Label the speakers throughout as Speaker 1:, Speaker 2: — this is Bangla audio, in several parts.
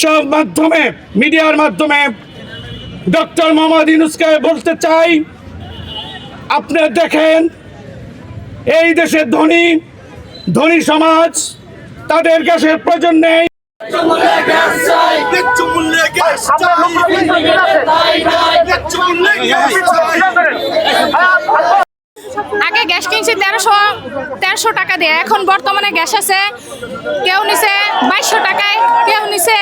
Speaker 1: সব মাধ্যমে মিডিয়ার মাধ্যমে ডক্টর মোহাম্মদ ইউনুসকে বলতে চাই আপনি দেখেন এই দেশের ধনী ধনী সমাজ তাদের গ্যাসের প্রয়োজন নেই।
Speaker 2: আগে গ্যাস কিনছি তেরোশো তেরোশো টাকা দিয়ে। এখন বর্তমানে গ্যাস আছে, কেউ নিছে বাইশশো টাকায়, কেউ নিছে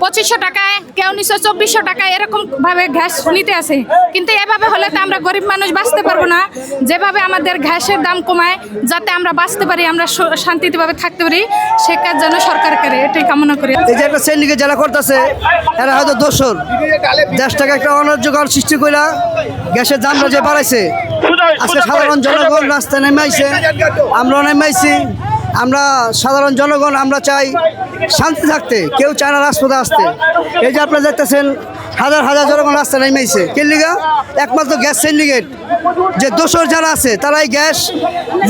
Speaker 2: পঁচিশশো টাকায়, কেউ নিছে চব্বিশশো টাকায় এরকম ভাবে গ্যাস নিতে আছে। কিন্তু এভাবে হলে তো আমরা গরিব মানুষ বাঁচতে পারব না। যেভাবে আমাদের গ্যাসের দাম কমায়, যাতে আমরা বাঁচতে পারি, আমরা শান্তিতেভাবে থাকতে পারি, সে কাজ যেন সরকার করে, এটাই কামনা করি।
Speaker 3: এই যে একটা যারা করতেছে, এরা হয়তো দোষর। দেশটাকে একটা অনার্যকর সৃষ্টি কইরা গ্যাসের দামটা যে বাড়াইছে আজকে সাধারণ জনগণ রাস্তায় নেমে আমরা আমরাও নেমে আইছি আমরা সাধারণ জনগণ আমরা চাই শান্তি থাকতে। কেউ চায় না রাজপথে আসতে। এই যে আপনারা দেখতেছেন হাজার হাজার জনগণ রাস্তায় নেমেছে আইছে কে লিগা? একমাত্র গ্যাস সিন্ডিকেট। যে দোষর যারা আছে তারাই গ্যাস।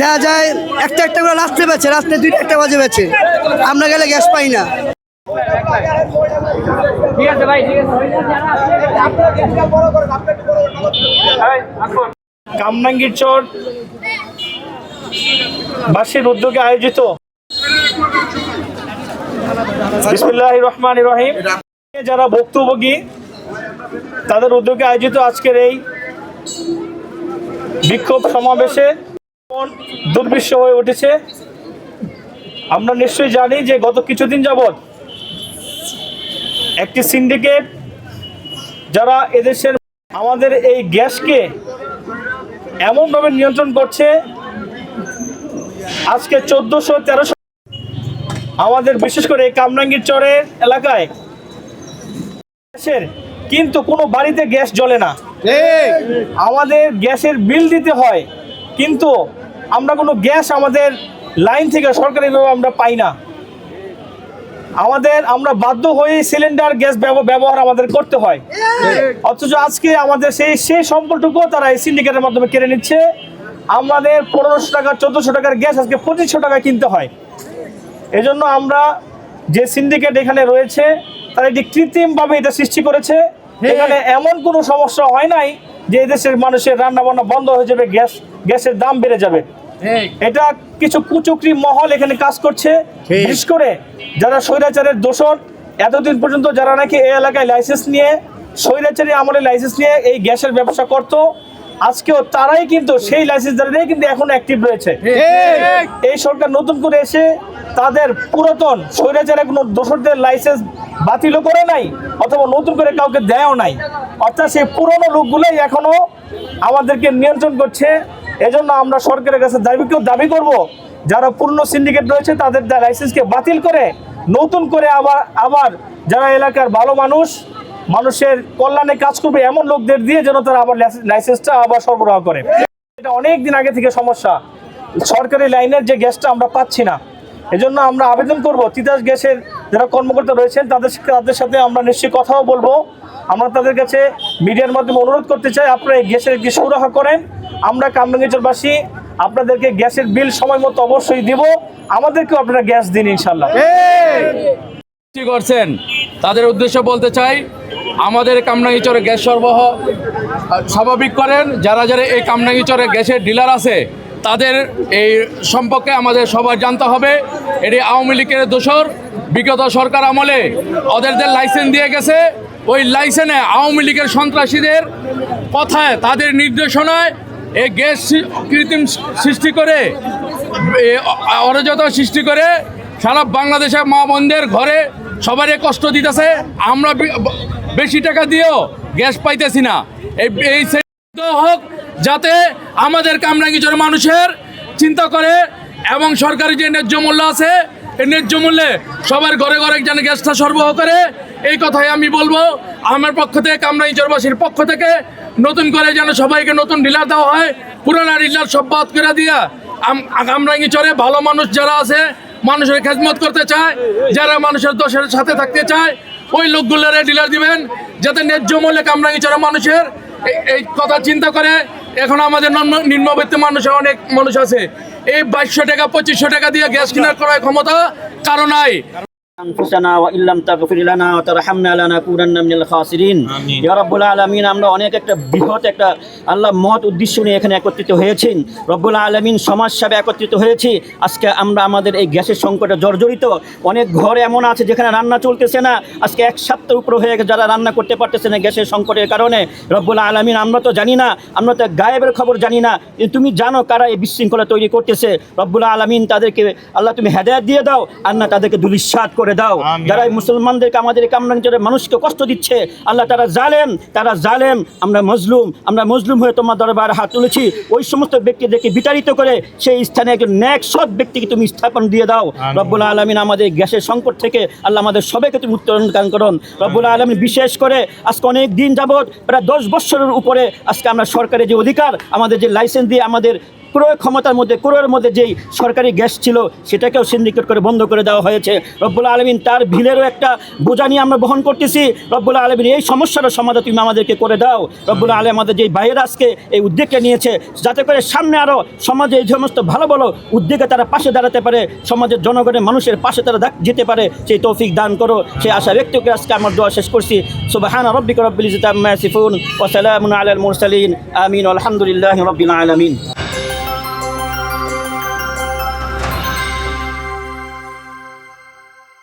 Speaker 3: দেখা যায় একটা একটা করে রাত্রে বেছে রাত্রে দুইটা একটা বাজে বেছে আমরা গেলে গ্যাস পাই না।
Speaker 1: কামরাঙ্গীর চর বাসীর উদ্যোগে আয়োজিত। রহমান রহিম। যারা ভুক্তভোগী, তাদের উদ্যোগে আয়োজিত আজকের এই বিক্ষোভ সমাবেশে দুর্বিশ্ব হয়ে উঠেছে। আমরা নিশ্চয়ই জানি যে গত কিছুদিন যাবৎ একটি সিন্ডিকেট, যারা এদেশের আমাদের এই গ্যাসকে এমনভাবে নিয়ন্ত্রণ করছে। আজকে চোদ্দোশো তেরোশো আমাদের বিশেষ করে কামরাঙ্গীর চরের এলাকায় গ্যাসের কিন্তু কোনো বাড়িতে গ্যাস জ্বলে না। আমাদের গ্যাসের বিল দিতে হয় কিন্তু আমরা কোনো গ্যাস আমাদের লাইন থেকে সরকারিভাবে আমরা পাই না। আমাদের আমরা বাধ্য হয়ে সিলিন্ডার গ্যাস ব্যব- ব্যবহার আমাদের করতে হয়। অথচ আজকে আমাদের সেই সেই সম্পর্কটুকু তারা এই সিন্ডিকেটের মাধ্যমে কেড়ে নিচ্ছে। আমাদের পনেরোশো টাকা চোদ্দোশো টাকার গ্যাস আজকে পঁচিশশো টাকা কিনতে হয়। এজন্য আমরা যে সিন্ডিকেট এখানে রয়েছে তারা একটি কৃত্রিমভাবে এটা সৃষ্টি করেছে। এখানে এমন কোনো সমস্যা হয় নাই যে এদেশের মানুষের রান্না বান্না বন্ধ হয়ে যাবে গ্যাস গ্যাসের দাম বেড়ে যাবে। এটা কিছু কুচক্রি মহল এখানে কাজ করছে। বিশেষ করে যারা স্বৈরাচারের দোষর এতদিন পর্যন্ত যারা নাকি এই এলাকায় লাইসেন্স নিয়ে স্বৈরাচারী আমলে লাইসেন্স নিয়ে এই গ্যাসের ব্যবসা করত আজকেও তারাই কিন্তু সেই লাইসেন্স লাইসেন্সদাররাই কিন্তু এখন অ্যাক্টিভ রয়েছে। এই সরকার নতুন করে এসে তাদের পুরাতন স্বৈরাচারে কোনো দোষরদের লাইসেন্স বাতিলও করে নাই অথবা নতুন করে কাউকে দেয়ও নাই। অর্থাৎ সেই পুরনো লোকগুলোই এখনও আমাদেরকে নিয়ন্ত্রণ করছে। এজন্য আমরা সরকারের কাছে দাবিকেও দাবি করব, যারা পূর্ণ সিন্ডিকেট রয়েছে তাদের লাইসেন্সকে বাতিল করে, নতুন করে আবার আবার যারা এলাকার ভালো মানুষ, মানুষের কল্যাণে কাজ করবে এমন লোকদের দিয়ে যেন তারা আবার লাইসেন্সটা আবার সরবরাহ করে। এটা অনেক দিন আগে থেকে সমস্যা। সরকারি লাইনের যে গ্যাসটা আমরা পাচ্ছি না। এজন্য আমরা আবেদন করব, তিতাস গ্যাসের যারা কর্মকর্তা রয়েছেন, তাদের তাদের সাথে আমরা নিশ্চয়ই কথাও বলব। আমরা তাদের কাছে মিডিয়ার মাধ্যমে অনুরোধ করতে চাই, আপনারা এই গ্যাসের একটি সুরাহা করেন। আমরা কামরাঙ্গীচরবাসী আপনাদেরকে গ্যাসের বিল সময় মতো অবশ্যই দিব। আমাদেরকেও আপনারা গ্যাস দিন ইনশাল্লাহ
Speaker 4: করছেন? তাদের উদ্দেশ্য বলতে চাই, আমাদের কামরাঙ্গিচরে গ্যাস সরবরাহ স্বাভাবিক করেন। যারা যারা এই কামরাঙ্গিচরে গ্যাসের ডিলার আছে, তাদের এই সম্পর্কে আমাদের সবার জানতে হবে। এটি আওয়ামী লীগের দোষর। বিগত সরকার আমলে ওদেরদের লাইসেন্স দিয়ে গেছে। ওই লাইসেন্সে আওয়ামী লীগের সন্ত্রাসীদের কথায়, তাদের নির্দেশনায় এই গ্যাস কৃত্রিম সৃষ্টি করে, এ অ- অরাজকতা সৃষ্টি করে সারা বাংলাদেশের মা বোনদের ঘরে সবারই কষ্ট দিতেছে। আমরা বেশি টাকা দিয়েও গ্যাস পাইতেছি না। এই হোক, যাতে আমাদের কামরাঙ্গিচর মানুষের চিন্তা করে এবং সরকারি যে ন্যায্য মূল্য আছে এই ন্যায্য মূল্যে সবার ঘরে ঘরে যেন গ্যাসটা সরবরাহ করে, এই কথাই আমি বলব। আমার পক্ষ থেকে কামরাঙ্গিচরবাসীর পক্ষ থেকে নতুন করে যেন সবাইকে নতুন ডিলার দেওয়া হয়, পুরানা ডিলার সব বাদ করে দিয়া কামরাঙ্গি চরে ভালো মানুষ যারা আছে, মানুষের খেদমত করতে চায়, যারা মানুষের দোষের সাথে থাকতে চায়, ওই লোকগুলোরে ডিলার দিবেন, যাতে ন্যায্য মূল্যে কামরাঙ্গি চরে মানুষের এই- কথা চিন্তা করে, এখন আমাদের নিম্ন- নিম্নবিত্ত মানুষের অনেক মানুষ আছে। এই বাইশশো টাকা পঁচিশশো টাকা দিয়ে গ্যাস কেনার করার ক্ষমতা কারও নাই।
Speaker 5: أنفسنا وإن لم تغفر لنا وترحمنا لنكونن من الخاسرين ইয়া রব্বুল আলামিন আমরা অনেক একটা বৃহৎ একটা আল্লাহ মহৎ উদ্দেশ্য নিয়ে এখানে একত্রিত হয়েছেন রব্বুল আলামিন সমাজ সেবা একত্রিত হয়েছি আজকে আমরা আমাদের এই গ্যাসের সংকটে জর্জরিত অনেক ঘর এমন আছে যেখানে রান্না চলতেছে না আজকে এক সপ্তাহ উপর হয়ে গেছে যারা রান্না করতে পারতেছে না গ্যাসের সংকটের কারণে রব্বুল আলামিন আমরা তো জানি না আমরা তো গায়েবের খবর জানি না কিন্তু তুমি জানো কারা এই বিশৃঙ্খলা তৈরি করতেছে রব্বুল আলামিন তাদেরকে আল্লাহ তুমি হেদায়ত দিয়ে দাও আর না তাদেরকে দুলিশ্বাদ করে দাও। যারা এই মুসলমানদেরকে আমাদের কামরাঞ্চলের মানুষকে কষ্ট দিচ্ছে আল্লাহ তারা জালেম তারা জালেম। আমরা মজলুম আমরা মজলুম হয়ে তোমার দরবারে হাত তুলেছি। ওই সমস্ত ব্যক্তিদেরকে বিতাড়িত করে সেই স্থানে একজন ন্যাক সৎ ব্যক্তিকে তুমি স্থাপন দিয়ে দাও। রব্বুল আলমিন আমাদের গ্যাসের সংকট থেকে আল্লাহ আমাদের সবাইকে তুমি উত্তরণ দান করুন। রব্বুল আলমিন বিশেষ করে আজকে অনেক দিন যাবৎ প্রায় দশ বছরের উপরে আজকে আমরা সরকারের যে অধিকার আমাদের যে লাইসেন্স দিয়ে আমাদের ক্রয় ক্ষমতার মধ্যে ক্রয়ের মধ্যে যেই সরকারি গ্যাস ছিল সেটাকেও সিন্ডিকেট করে বন্ধ করে দেওয়া হয়েছে। রব্বুল আলমিন তার ভিলেরও একটা বোঝা নিয়ে আমরা বহন করতেছি। রব্বুল আলমিন এই সমস্যার সমাধান তুমি আমাদেরকে করে দাও। রব্বুল আলম আমাদের যেই বাইরে আজকে এই উদ্যোগটা নিয়েছে যাতে করে সামনে আরও সমাজে এই সমস্ত ভালো ভালো উদ্যোগে তারা পাশে দাঁড়াতে পারে সমাজের জনগণের মানুষের পাশে তারা যেতে পারে সেই তৌফিক দান করো। সেই আশা ব্যক্ত করে আজকে আমার দোয়া শেষ করছি। সুবাহান রব্বিক রব্বিল ইজ্জাতি আম্মা ইয়াসিফুন ওয়া সালামুন আলাল মুরসালিন। আমিন আলহামদুলিল্লাহি রাব্বিল আলামিন।